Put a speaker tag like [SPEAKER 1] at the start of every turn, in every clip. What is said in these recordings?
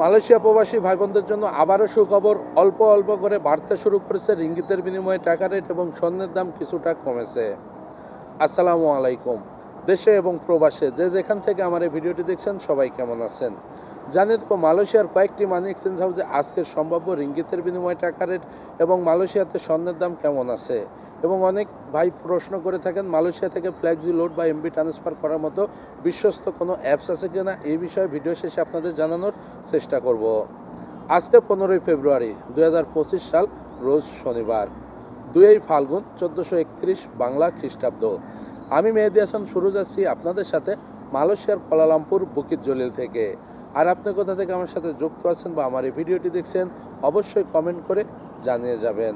[SPEAKER 1] Malaysia প্রবাসী ভাই বোনদের জন্য আবারও সুখবর, অল্প অল্প করে বাড়তে শুরু করেছে রিঙ্গিতের বিনিময়ে টাকা রেট এবং স্বর্ণের দাম কিছুটা কমেছে। আসসালামু আলাইকুম। দেশে এবং প্রবাসে যে যেখান থেকে আমার এই ভিডিওটি দেখছেন সবাই কেমন আছেন? জানিয়ে দেবো, মালয়েশিয়ার কয়েকটি মানি এক্সচেঞ্জ হাউসে আজকের সম্ভাব্য রিঙ্গিতের বিনিময় টাকা রেট এবং মালয়েশিয়াতে স্বর্ণের দাম কেমন আছে? এবং অনেক ভাই প্রশ্ন করে থাকেন, মালয়েশিয়া থেকে ফ্ল্যাক্সি লোড বা এমবি ট্রান্সফার করার মতো বিশ্বস্ত কোনো অ্যাপস আছে কিনা? এই বিষয়ে ভিডিও শেষে আপনাদের জানানোর চেষ্টা করব। আজকে পনেরোই ফেব্রুয়ারি দু হাজার পঁচিশ সাল, রোজ শনিবার। দুই ফাল্গুন, চোদ্দোশো একত্রিশ বাংলা খ্রিস্টাব্দ। আমি মেহেদি হাসান, শুরু যাচ্ছি আপনাদের সাথে মালয়েশিয়ার কোলালামপুর বুকিত জলিল থেকে। আর আপনি কোথা থেকে আমার সাথে যুক্ত আছেন বা আমার এই ভিডিওটি দেখছেন, অবশ্যই কমেন্ট করে জানিয়ে যাবেন।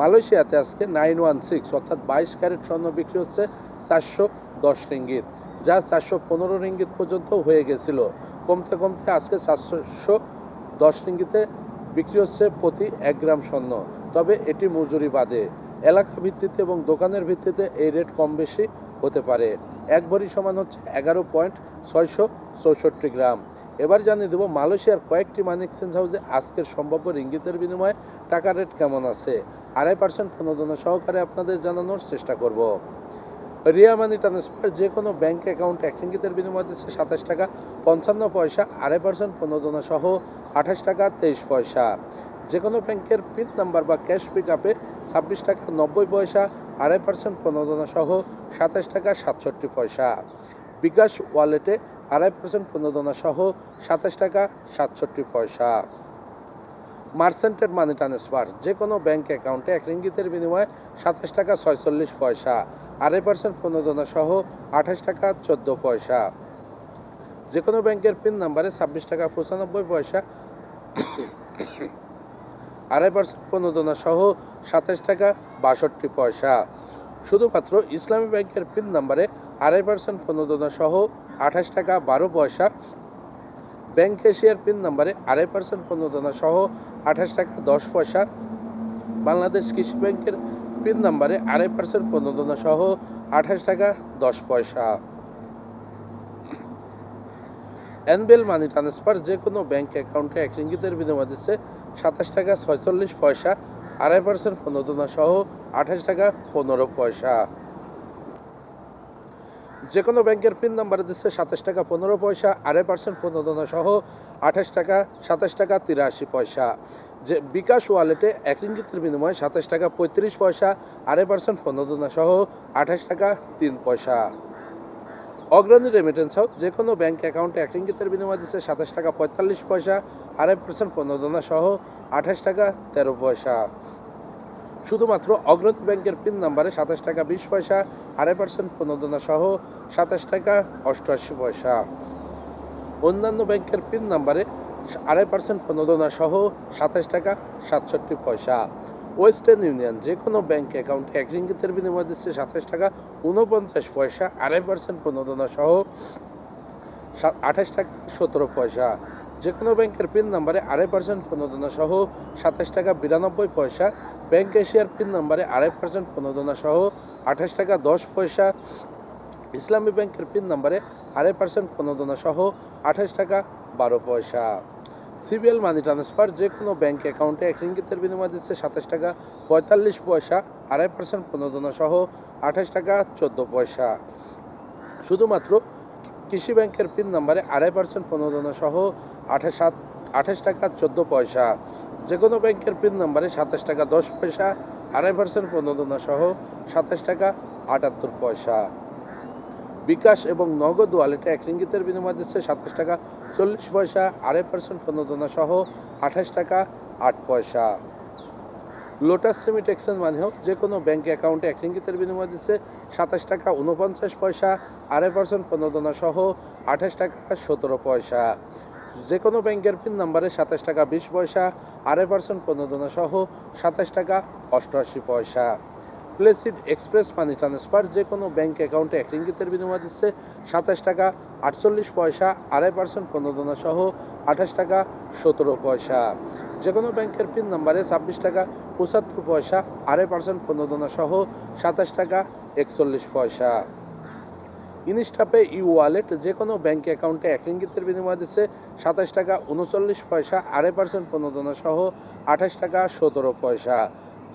[SPEAKER 1] মালয়েশিয়াতে আজকে নাইন ওয়ান সিক্স অর্থাৎ বাইশ ক্যারেট স্বর্ণ বিক্রি হচ্ছে চারশো দশ রিঙ্গিত, যা চারশো পনেরো রিঙ্গিত পর্যন্ত হয়ে গেছিল। কমতে কমতে আজকে চারশো দশ রিঙ্গিতে বিক্রি হচ্ছে প্রতি এক গ্রাম স্বর্ণ। তবে এটি মজুরি বাদে। এলাকা ভিত্তিতে এবং দোকানের ভিত্তিতে এই রেট কম বেশি হতে পারে। এক ভরি সমান হচ্ছে এগারো পয়েন্ট ছয়শো চৌষট্টি গ্রাম। এবার জানিয়ে দেবো, মালয়েশিয়ার কয়েকটি মানি এক্সচেঞ্জ হাউসে আজকের সম্ভাব্য রিঙ্গিতের বিনিময়ে টাকা রেট কেমন আছে? আড়াই পার্সেন্ট প্রণোদনা সহকারে আপনাদের জানানোর চেষ্টা করব। রিয়া মানি ট্রান্সফার যে কোনো ব্যাঙ্ক অ্যাকাউন্ট এক রিঙ্গিতের বিনিময় দিচ্ছে সাতাশ টাকা পঞ্চান্ন পয়সা, আড়াই পার্সেন্ট প্রণোদনা সহ আঠাশ টাকা তেইশ পয়সা। যে কোনো ব্যাংকের পিন নাম্বার বা ক্যাশ পিক আপে ছাব্বিশ টাকা নব্বই পয়সা, আড়াই পার্সেন্ট প্রণোদনা সহ সাতাশ টাকা সাতষট্টি পয়সা। বিকাশ ওয়ালেটে আড়াই পার্সেন্ট প্রণোদনা সহ সাতাশ টাকা সাতষট্টি পয়সা। মার্সেন্টেড মানি ট্রান্সফার যে কোনো ব্যাংক অ্যাকাউন্টে এক রিঙ্গিতের বিনিময়ে সাতাশ টাকা ছয়চল্লিশ পয়সা, আড়াই পার্সেন্ট প্রণোদনা সহ আঠাশ টাকা চোদ্দ পয়সা। যে কোনো ব্যাংকের পিন নাম্বারে ছাব্বিশ টাকা পঁচানব্বই পয়সা, আড়াই পার্সেন্ট প্রণোদনা সহ সাতাশ টাকা বাষট্টি পয়সা। শুধুমাত্র ইসলামী ব্যাংকের পিন নাম্বারে আড়াই পার্সেন্ট প্রণোদনা সহ আঠাশ টাকা বারো পয়সা ব্যাংক এশিয়ার পিন নাম্বারে আড়াই পার্সেন্ট প্রণোদনা সহ আঠাশ টাকা দশ পয়সা বাংলাদেশ কৃষি ব্যাংকের পিন নাম্বারে আড়াই পার্সেন্ট প্রণোদনা সহ আঠাশ টাকা দশ পয়সা। এনবেল মানি ট্রান্সফার যে কোনো ব্যাংক অ্যাকাউন্টে এক রিঙ্গিতের বিনিময় দিচ্ছে সাতাশ টাকা ছয়চল্লিশ পয়সা আড়াই পার্সেন্ট প্রণোদনা সহ আঠাশ টাকা পনেরো পয়সা। যে কোনো ব্যাংকের পিন নাম্বার দিচ্ছে সাতাশ টাকা পনেরো পয়সা, আড়াই পার্সেন্ট প্রণোদনা সহ আঠাশ টাকা সাতাশ টাকা তিরাশি পয়সা। যে বিকাশ ওয়ালেটে এক রিঙ্গিতের বিনিময়ে সাতাশ টাকা পঁয়ত্রিশ পয়সা, আড়াই পার্সেন্ট প্রণোদনা সহ আঠাশ টাকা তিন পয়সা। অগ্রণী রেমিটেন্স হাউস যে কোনো ব্যাঙ্ক অ্যাকাউন্টে এক রিঙ্গিতের বিনিময় দিচ্ছে সাতাশ টাকা পঁয়তাল্লিশ পয়সা, আড়াই পার্সেন্ট প্রণোদনা সহ আঠাশ টাকা তেরো পয়সা। শুধুমাত্র অগ্রণী ব্যাংকের পিন নাম্বারে সাতাশ টাকা বিশ পয়সা, আড়াই পার্সেন্ট প্রণোদনা সহ সাতাশ টাকা অষ্টআশি পয়সা। অন্যান্য ব্যাংকের পিন নাম্বারে আড়াই পার্সেন্ট প্রণোদনা সহ সাতাশ টাকা সাতষট্টি পয়সা। ওয়েস্টার্ন ইউনিয়ন যে কোনো ব্যাংক অ্যাকাউন্টে এক রিঙ্গিতের বিনিময় দিচ্ছে সাতাশ টাকা উনপঞ্চাশ পয়সা, আড়াই পার্সেন্ট প্রণোদনা সহ আঠাশ টাকা, সতেরো পয়সা। যে কোনো ব্যাংকের পিন নাম্বারে আড়াই পার্সেন্ট প্রণোদনা সহ সাতাশ টাকা, বিরানব্বই পয়সা। ব্যাংক এশিয়ার পিন নাম্বারে আড়াই পার্সেন্ট প্রণোদনা সহ আঠাশ টাকা, দশ পয়সা। ইসলামী ব্যাংকের পিন নাম্বারে আড়াই পার্সেন্ট প্রণোদনা সহ আঠাশ টাকা, বারো পয়সা। সিবিএল মানি ট্রান্সফার যে কোনো ব্যাঙ্ক অ্যাকাউন্টে এক রিঙ্গিতের বিনিময় দিচ্ছে সাতাশ টাকা, পঁয়তাল্লিশ পয়সা, আড়াই পার্সেন্ট প্রণোদনা সহ আঠাশ টাকা, চোদ্দ পয়সা। শুধুমাত্র কৃষি ব্যাংকের পিন নাম্বারে আড়াই পার্সেন্ট প্রণোদনা সহ আঠাশ সাত, আঠাশ টাকা, চোদ্দ পয়সা। যে কোনো ব্যাংকের পিন নাম্বারে সাতাশ টাকা, দশ পয়সা, আড়াই পার্সেন্ট প্রণোদনা সহ সাতাশ টাকা, আটাত্তর পয়সা। বিকাশ এবং নগদ ওয়ালেটে এক রিঙ্গিতের বিনিময় দিচ্ছে সাতাশ টাকা, চল্লিশ পয়সা, আড়াই পার্সেন্ট প্রণোদনা সহ আঠাশ টাকা, আট পয়সা। লোটাস রিমিট এক্সচেঞ্জ মানে হোক, যে কোনো ব্যাঙ্ক অ্যাকাউন্টে এক রিঙ্গিতের বিনিময় দিচ্ছে সাতাশ টাকা উনপঞ্চাশ পয়সা, আড়াই পার্সেন্ট প্রণোদনা সহ আঠাশ টাকা, সতেরো পয়সা। যে কোনো ব্যাংকের পিন নাম্বারে সাতাশ টাকা, বিশ পয়সা, আড়াই পার্সেন্ট প্রণোদনা সহ সাতাশ টাকা, অষ্টআশি পয়সা। প্লেসিড এক্সপ্রেস মানি ট্রান্সফার যে কোনো ব্যাঙ্ক অ্যাকাউন্টে এক রিঙ্গিতের বিনিময় দিচ্ছে সাতাশ টাকা আটচল্লিশ পয়সা, আড়াই পার্সেন্ট প্রণোদনা সহ আঠাশ টাকা সতেরো পয়সা। যে কোনো ব্যাংকের পিন নাম্বারে ছাব্বিশ টাকা পঁচাত্তর পয়সা, আড়াই পার্সেন্ট প্রণোদনা সহ সাতাশ টাকা একচল্লিশ পয়সা। ইনস্টাপে ই ওয়ালেট যে কোনো ব্যাংক অ্যাকাউন্টে এক রিঙ্গিতের বিনিময়ে দিচ্ছে সাতাশ টাকা উনচল্লিশ পয়সা, আড়াই পার্সেন্ট প্রণোদনা সহ আঠাশ টাকা সতেরো পয়সা।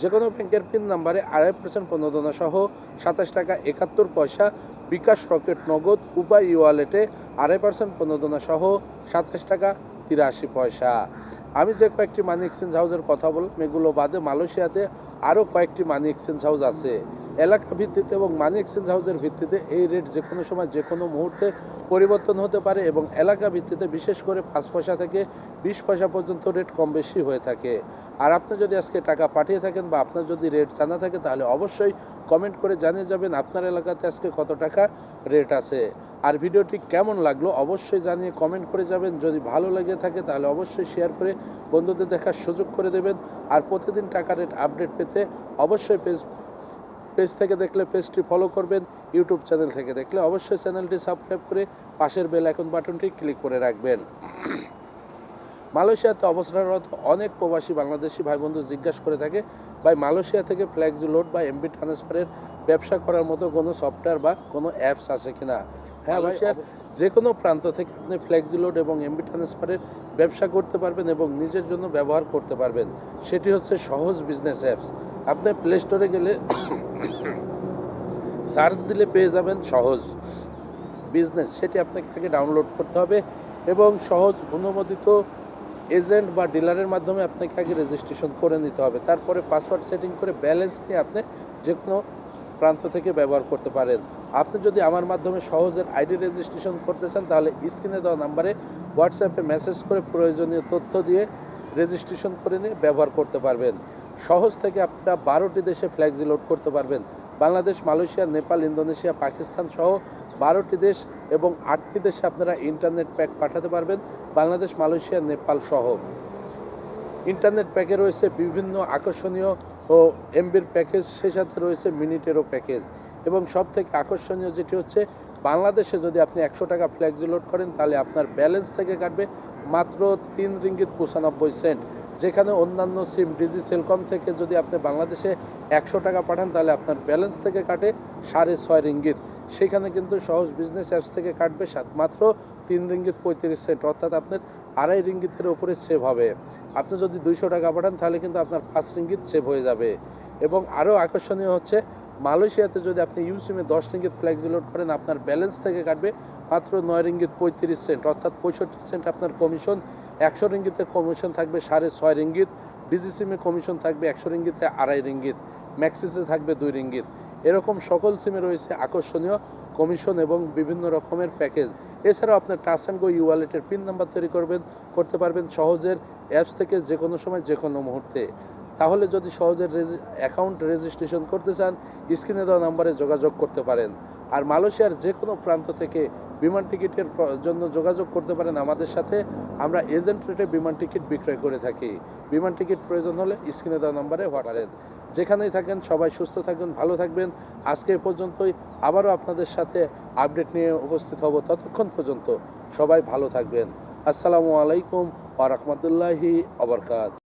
[SPEAKER 1] যে কোনো ব্যাংকের পিন নাম্বারে আড়াই পার্সেন্ট প্রণোদনা সহ সাতাশ টাকা একাত্তর পয়সা, বিকাশ রকেট নগদ উপায় ই ওয়ালেটে আড়াই পার্সেন্ট প্রণোদনা সহ সাতাশ টাকা তিরাশি পয়সা। আমি যে কয়েকটি মানি এক্সচেঞ্জ হাউসের কথা বললাম এগুলো বাদে মালয়েশিয়াতে আরও কয়েকটি মানি এক্সচেঞ্জ হাউস আছে। এলাকা ভিত্তিতে এবং মানি এক্সচেঞ্জ হাউসের ভিত্তিতে এই রেট যে কোনো সময় যে কোনো মুহূর্তে পরিবর্তন হতে পারে এবং এলাকা ভিত্তিতে বিশেষ করে পাঁচ পয়সা থেকে বিশ পয়সা পর্যন্ত রেট কম বেশি হয়ে থাকে। আর আপনি যদি আজকে টাকা পাঠিয়ে থাকেন বা আপনার যদি রেট জানা থাকে তাহলে অবশ্যই কমেন্ট করে জানিয়ে যাবেন আপনার এলাকাতে আজকে কত টাকা রেট আছে। আর ভিডিওটি কেমন লাগল অবশ্যই জানিয়ে কমেন্ট করে যাবেন। যদি ভালো লেগে থাকে তাহলে অবশ্যই শেয়ার করে বন্ধুদের দেখার সুযোগ করে দেবেন। আর প্রতিদিন টাকা রেট আপডেট পেতে অবশ্যই পেজ পেজ থেকে দেখলে পেজটি ফলো করবেন ইউটিউব চ্যানেল থেকে দেখলে অবশ্যই চ্যানেলটি সাবস্ক্রাইব করে পাশের বেল আইকন বাটনটি ক্লিক করে রাখবেন। মালয়েশিয়াতে অবসররত অনেক প্রবাসী বাংলাদেশি ভাই বন্ধু জিজ্ঞাসা করে থাকে ভাই মালয়েশিয়া থেকে ফ্ল্যাক্সি লোড বা এমবি ট্রান্সফারের ব্যবসা করার মতো কোনো সফটওয়্যার বা কোনো অ্যাপস আছে কিনা? হ্যাঁ মালয়েশিয়ার যে কোনো প্রান্ত থেকে আপনি ফ্ল্যাক্সি লোড এবং এমবি ট্রান্সফারের ব্যবসা করতে পারবেন এবং নিজের জন্য ব্যবহার করতে পারবেন। সেটি হচ্ছে সহজ বিজনেস অ্যাপস আপনি প্লে স্টোরে গেলে সার্চ দিলে পেয়ে যাবেন সহজ বিজনেস সেটি আপনাকে আগে ডাউনলোড করতে হবে এবং সহজ অনুমোদিত এজেন্ট বা ডিলারের মাধ্যমে আপনাকে আগে রেজিস্ট্রেশন করে নিতে হবে। তারপরে পাসওয়ার্ড সেটিং করে ব্যালেন্স নিয়ে আপনি যে কোনো প্রান্ত থেকে ব্যবহার করতে পারেন। আপনি যদি আমার মাধ্যমে সহজের আইডি রেজিস্ট্রেশন করতে চান, তাহলে স্ক্রিনে দেওয়া নাম্বারে হোয়াটসঅ্যাপে মেসেজ করে প্রয়োজনীয় তথ্য দিয়ে রেজিস্ট্রেশন করে নিয়ে ব্যবহার করতে পারবেন। সহজ থেকে আপনারা বারোটি দেশে ফ্ল্যাক্সি লোড করতে পারবেন। বাংলাদেশ, মালয়েশিয়া, নেপাল, ইন্দোনেশিয়া, পাকিস্তান সহ বারোটি দেশ এবং আটটি দেশে আপনারা ইন্টারনেট প্যাক পাঠাতে পারবেন, বাংলাদেশ, মালয়েশিয়া, নেপাল সহ। ইন্টারনেট প্যাকে রয়েছে বিভিন্ন আকর্ষণীয় ও এমবির প্যাকেজ, সেই সাথে রয়েছে মিনিটেরও প্যাকেজ। এবং সব থেকে আকর্ষণীয় যেটি হচ্ছে, বাংলাদেশে যদি আপনি একশো টাকা ফ্ল্যাক্সি লোড করেন, তাহলে আপনার ব্যালেন্স থেকে কাটবে মাত্র তিন রিঙ্গিত পঁচানব্বই সেন্ট। যেখানে অন্যান্য সিম ডিজি সেলকম থেকে যদি আপনি বাংলাদেশে একশো টাকা পাঠান, তাহলে আপনার ব্যালেন্স থেকে কাটে সাড়ে ছয় রিঙ্গিত। সেখানে কিন্তু সহজ বিজনেস অ্যাপস থেকে কাটবে সাত মাত্র তিন রিঙ্গিত পঁয়ত্রিশ সেন্ট অর্থাৎ আপনার আড়াই রিঙ্গিতের ওপরে সেভ হবে। আপনি যদি দুইশো টাকা পাঠান, তাহলে কিন্তু আপনার পাঁচ রিঙ্গিত সেভ হয়ে যাবে। এবং আরও আকর্ষণীয় হচ্ছে মালয়েশিয়াতে যদি আপনি ইউসিমে দশ রিঙ্গিত ফ্ল্যাক্সি লোড করেন, আপনার ব্যালেন্স থেকে কাটবে মাত্র নয় রিঙ্গিত পঁয়ত্রিশ সেন্ট অর্থাৎ পঁয়ষট্টি সেন্ট আপনার কমিশন একশো রিঙ্গিতে কমিশন থাকবে সাড়ে ছয় রিঙ্গিত। ডিজি সিমে কমিশন থাকবে একশো রিঙ্গিতে আড়াই রিঙ্গিত। ম্যাক্সিসে থাকবে দুই রিঙ্গিত। এরকম সকল সিমে রয়েছে আকর্ষণীয় কমিশন এবং বিভিন্ন রকমের প্যাকেজ এছাড়াও আপনার টাচ অ্যান্ড গো ইউ ওয়ালেটের পিন নাম্বার তৈরি করবেন, করতে পারবেন সহজের অ্যাপস থেকে যে কোনো সময় যে কোনো মুহূর্তে। তাহলে যদি সহজের অ্যাকাউন্ট রেজিস্ট্রেশন করতে চান স্ক্রিনে দেওয়া নাম্বারে যোগাযোগ করতে পারেন। আর মালয়েশিয়ার যে কোনো প্রান্ত থেকে বিমান টিকিটের জন্য যোগাযোগ করতে পারেন আমাদের সাথে। আমরা এজেন্ট রেটে বিমান টিকিট বিক্রয় করে থাকি। বিমান টিকিট প্রয়োজন হলে স্ক্রিনে দেওয়া নাম্বারে হোয়াটসঅ্যাপ যেখানেই থাকেন, সবাই সুস্থ থাকবেন ভালো থাকবেন। আজকে এ পর্যন্তই। আবারও আপনাদের সাথে আপডেট নিয়ে উপস্থিত হব ততক্ষণ পর্যন্ত। সবাই ভালো থাকবেন। আসসালামু আলাইকুম ওয়া রাহমাতুল্লাহি ওয়া বারাকাতুহু।